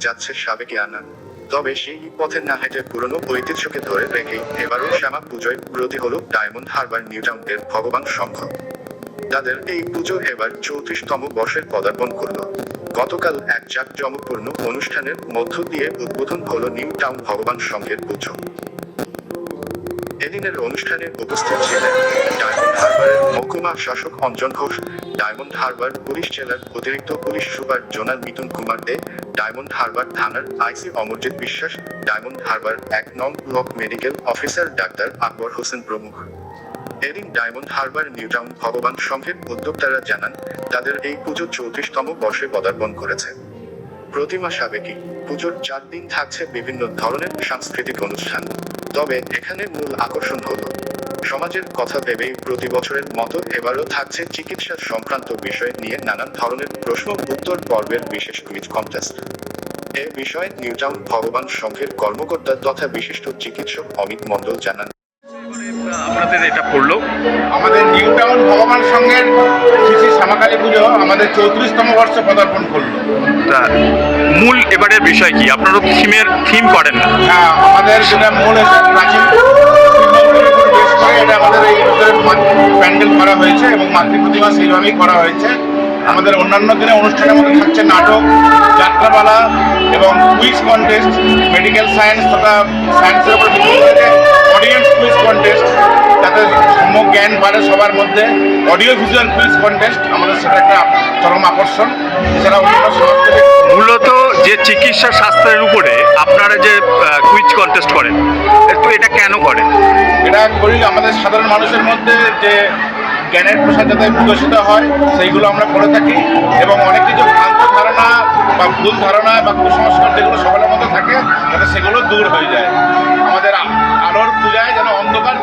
যাচ্ছে সাবেকি আনা তবে সেই পথে না হেঁটে পুরনো ঐতিহ্যকে ধরে রেখে এবারও শ্যামা পুজোয় ব্রতী হল ডায়মন্ড হারবার নিউটাউনের ভগবান সংঘ তাদের এই পুজো এবার চৌত্রিশতম বর্ষের পদার্পণ করল। গতকাল এক জাঁকজমকপূর্ণ অনুষ্ঠানের মধ্য দিয়ে উদ্বোধন হল নিউ টাউন ভগবান সংঘের পুজো। এদিনের অনুষ্ঠানে উপস্থিত ছিলেন মহকুমা শাসক অঞ্জন ঘোষ, ডায়মন্ড হারবার পুলিশ জেলার অতিরিক্ত police super zonal Mitun Kumar De, Diamond Harbour থানার আইসি অমরজিৎ বিশ্বাস, ডায়মন্ড হারবার এক নং block medical officer doctor Akbar Hossain প্রমুখ। এদিন ডায়মন্ড হারবার নিউটাউন ভগবান সংঘের উদ্যোক্তারা জানান, তাদের এই পুজো চৌত্রিশতম বর্ষে পদার্পণ করেছে। প্রতিমা সাবেকি, পুজোর চার দিন থাকছে বিভিন্ন ধরনের সাংস্কৃতিক অনুষ্ঠান। তবে এখানে মূল আকর্ষণ হলো সমাজের কথা ভেবেই প্রতি বছরের মতো এবারও থাকছে চিকিৎসা সংক্রান্ত বিষয় নিয়ে নানান ধরনের প্রশ্ন উত্তর পর্বের বিশেষ কুইজ কন্টেস্ট এ বিষয়ে নিউটাউন ভগবান সংঘের কর্মকর্তা তথা বিশিষ্ট চিকিৎসক অমিত মণ্ডল জানান। আপনাদের এটা পড়ল। আমাদের নিউ টাউন ভগবান সংঘের শ্রী শ্রী শ্যামাকালী পুজো আমাদের চৌত্রিশতম বর্ষে পদার্পণ করল। তা মূল এবারের বিষয় কি? আপনারা থিমের থিম করেন না। হ্যাঁ, আমাদের সেটা মূল প্রাচীন। আমাদের এই পুজোর প্যান্ডেল করা হয়েছে এবং মাতৃ প্রতিমা সেইভাবেই করা হয়েছে। আমাদের অন্যান্য দিনে অনুষ্ঠানের মধ্যে থাকছে নাটক, যাত্রাপালা এবং কুইজ কন্টেস্ট মেডিকেল সায়েন্স তথা সায়েন্সের উপর অডিয়েন্স কুইজ কন্টেস্ট যাতে জ্ঞান বাড়ে সবার মধ্যে। অডিও ভিজুয়াল কুইজ কন্টেস্ট আমাদের সেটা একটা চরম আকর্ষণ। এছাড়া অন্যান্য মূলত যে চিকিৎসা শাস্ত্রের উপরে আপনারা যে কুইজ কন্টেস্ট করেন, একটু এটা কেন করেন? এটা করি আমাদের সাধারণ মানুষের মধ্যে যে জ্ঞানের প্রসার যাতে বিকশিত হয়, সেইগুলো আমরা করে থাকি। এবং অনেক কিছু ভ্রান্ত ধারণা বা ভুল ধারণা বা কুসংস্কার যেগুলো সকলের মধ্যে থাকে, যাতে সেগুলো দূর হয়ে যায়। আমাদের আলোর পূজায় যেন অন্ধকার